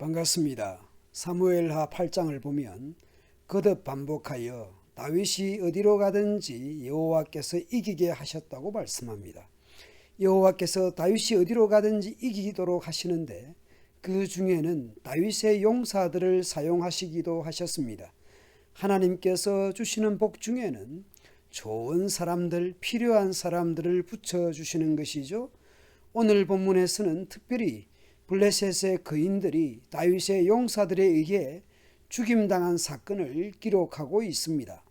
반갑습니다. 사무엘하 8장을 보면 거듭 반복하여 다윗이 어디로 가든지 여호와께서 이기게 하셨다고 말씀합니다. 여호와께서 다윗이 어디로 가든지 이기도록 하시는데 그 중에는 다윗의 용사들을 사용하시기도 하셨습니다. 하나님께서 주시는 복 중에는 좋은 사람들, 필요한 사람들을 붙여 주시는 것이죠. 오늘 본문에서는 특별히 블레셋의 거인들이 다윗의 용사들에 의해 죽임당한 사건을 기록하고 있습니다.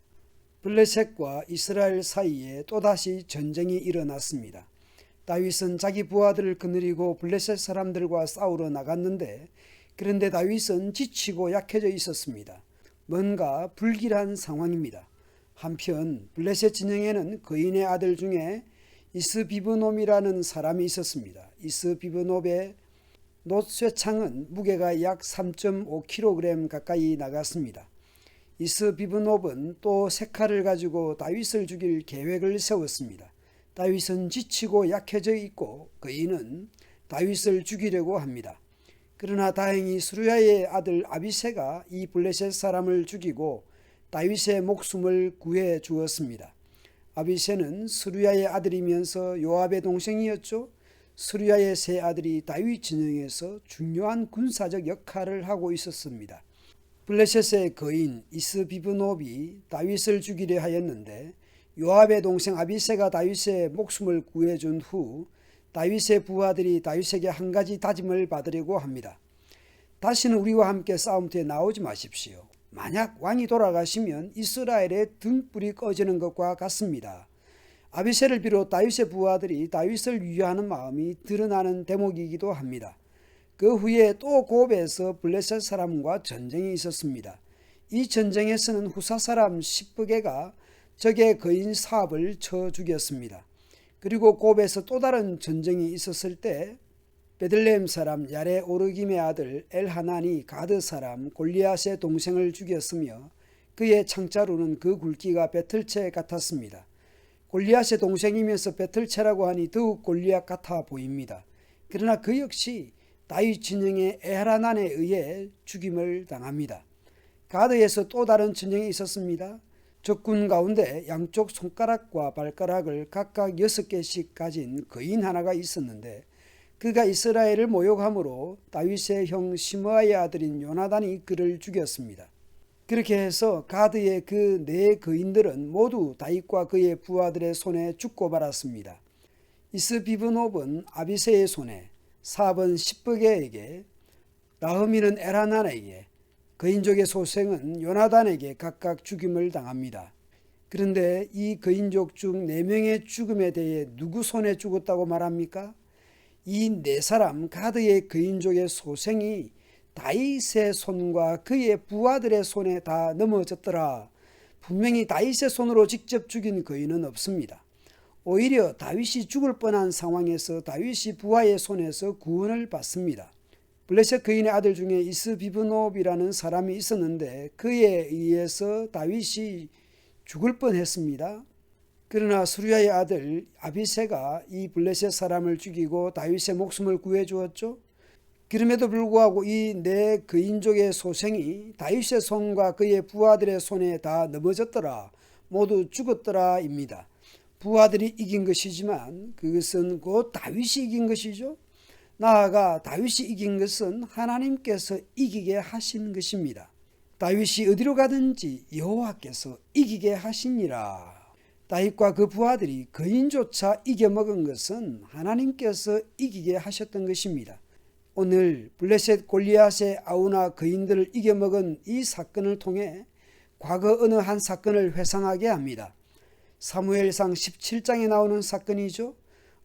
블레셋과 이스라엘 사이에 또다시 전쟁이 일어났습니다. 다윗은 자기 부하들을 거느리고 블레셋 사람들과 싸우러 나갔는데 그런데 다윗은 지치고 약해져 있었습니다. 뭔가 불길한 상황입니다. 한편 블레셋 진영에는 거인의 아들 중에 이스비브놈이라는 사람이 있었습니다. 이스비브놈의 놋쇠창은 무게가 약 3.5kg 가까이 나갔습니다. 이스비브노은 또 색칼을 가지고 다윗을 죽일 계획을 세웠습니다. 다윗은 지치고 약해져 있고 그이는 다윗을 죽이려고 합니다. 그러나 다행히 수르야의 아들 아비세가 이 블레셋 사람을 죽이고 다윗의 목숨을 구해 주었습니다. 아비세는 수르야의 아들이면서 요압의 동생이었죠. 수르야의 세 아들이 다윗 진영에서 중요한 군사적 역할을 하고 있었습니다. 블레셋의 거인 이스비브노비 다윗을 죽이려 하였는데 요압의 동생 아비세가 다윗의 목숨을 구해준 후 다윗의 부하들이 다윗에게 한 가지 다짐을 받으려고 합니다. 다시는 우리와 함께 싸움터에 나오지 마십시오. 만약 왕이 돌아가시면 이스라엘의 등불이 꺼지는 것과 같습니다. 아비세를 비롯 다윗의 부하들이 다윗을 위하는 마음이 드러나는 대목이기도 합니다. 그 후에 또 고베에서 블레셋 사람과 전쟁이 있었습니다. 이 전쟁에서는 후사 사람 10부개가 적의 거인 사업을 쳐 죽였습니다. 그리고 고베에서 또 다른 전쟁이 있었을 때 베들레헴 사람 야레 오르김의 아들 엘하난이 가드 사람 골리앗의 동생을 죽였으며 그의 창자루는 그 굵기가 배틀채 같았습니다. 골리앗의 동생이면서 배틀채라고 하니 더욱 골리앗 같아 보입니다. 그러나 그 역시 다윗 진영의 에하라난에 의해 죽임을 당합니다. 가드에서 또 다른 전쟁이 있었습니다. 적군 가운데 양쪽 손가락과 발가락을 각각 6개씩 가진 거인 하나가 있었는데 그가 이스라엘을 모욕함으로 다윗의 형 시므아의 아들인 요나단이 그를 죽였습니다. 그렇게 해서 가드의 그 네 거인들은 모두 다윗과 그의 부하들의 손에 죽고 말았습니다. 이스비브노은 아비세의 손에 사번 십브게에게 라흐미는 에라난에게 거인족의 소생은 요나단에게 각각 죽임을 당합니다. 그런데 이 거인족 중 네 명의 죽음에 대해 누구 손에 죽었다고 말합니까? 이 네 사람 가드의 거인족의 소생이 다윗의 손과 그의 부하들의 손에 다 넘어졌더라. 분명히 다윗의 손으로 직접 죽인 거인은 없습니다. 오히려 다윗이 죽을 뻔한 상황에서 다윗이 부하의 손에서 구원을 받습니다. 블레셋 거인의 아들 중에 이스비브노비라는 사람이 있었는데 그에 의해서 다윗이 죽을 뻔했습니다. 그러나 수리아의 아들 아비세가 이 블레셋 사람을 죽이고 다윗의 목숨을 구해 주었죠. 그럼에도 불구하고 이 내 그인족의 소생이 다윗의 손과 그의 부하들의 손에 다 넘어졌더라. 모두 죽었더라입니다. 부하들이 이긴 것이지만 그것은 곧 다윗이 이긴 것이죠. 나아가 다윗이 이긴 것은 하나님께서 이기게 하신 것입니다. 다윗이 어디로 가든지 여호와께서 이기게 하시니라. 다윗과 그 부하들이 거인조차 이겨먹은 것은 하나님께서 이기게 하셨던 것입니다. 오늘 블레셋 골리앗의 아우나 거인들을 이겨먹은 이 사건을 통해 과거 어느 한 사건을 회상하게 합니다. 사무엘상 17장에 나오는 사건이죠.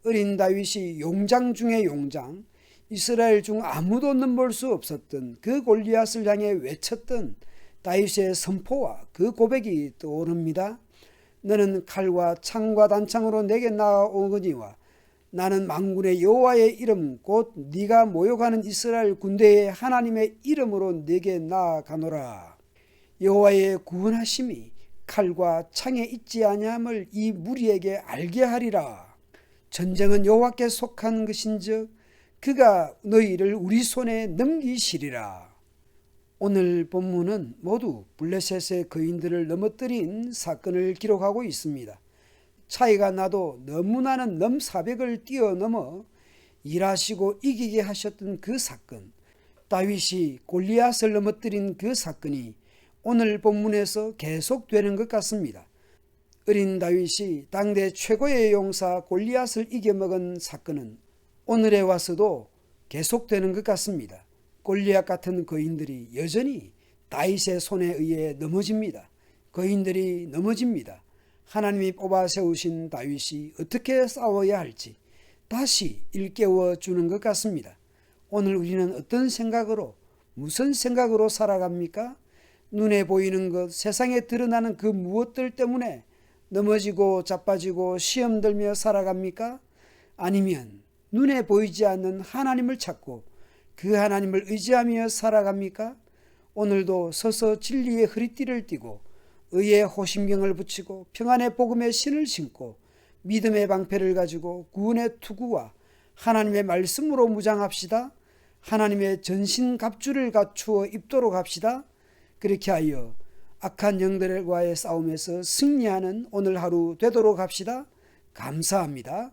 어린 다윗이 용장 중의 용장, 이스라엘 중 아무도 넘볼 수 없었던 그 골리앗을 향해 외쳤던 다윗의 선포와 그 고백이 떠오릅니다. 너는 칼과 창과 단창으로 내게 나아오거니와 나는 망군의 여호와의 이름 곧 네가 모욕하는 이스라엘 군대의 하나님의 이름으로 내게 나아가노라. 여호와의 구원하심이 칼과 창에 있지 아니함을 이 무리에게 알게 하리라. 전쟁은 여호와께 속한 것인즉 그가 너희를 우리 손에 넘기시리라. 오늘 본문은 모두 블레셋의 거인들을 넘어뜨린 사건을 기록하고 있습니다. 차이가 나도 너무나는 넘사벽을 뛰어넘어 일하시고 이기게 하셨던 그 사건, 다윗이 골리앗을 넘어뜨린 그 사건이 오늘 본문에서 계속되는 것 같습니다. 어린 다윗이 당대 최고의 용사 골리앗을 이겨먹은 사건은 오늘에 와서도 계속되는 것 같습니다. 골리앗 같은 거인들이 여전히 다윗의 손에 의해 넘어집니다. 거인들이 넘어집니다. 하나님이 뽑아 세우신 다윗이 어떻게 싸워야 할지 다시 일깨워 주는 것 같습니다. 오늘 우리는 어떤 생각으로 무슨 생각으로 살아갑니까? 눈에 보이는 것, 세상에 드러나는 그 무엇들 때문에 넘어지고 자빠지고 시험 들며 살아갑니까? 아니면 눈에 보이지 않는 하나님을 찾고 그 하나님을 의지하며 살아갑니까? 오늘도 서서 진리의 허리띠를 띠고 의의 호심경을 붙이고 평안의 복음의 신을 신고 믿음의 방패를 가지고 구원의 투구와 하나님의 말씀으로 무장합시다. 하나님의 전신 갑주를 갖추어 입도록 합시다. 그렇게 하여 악한 영들과의 싸움에서 승리하는 오늘 하루 되도록 합시다. 감사합니다.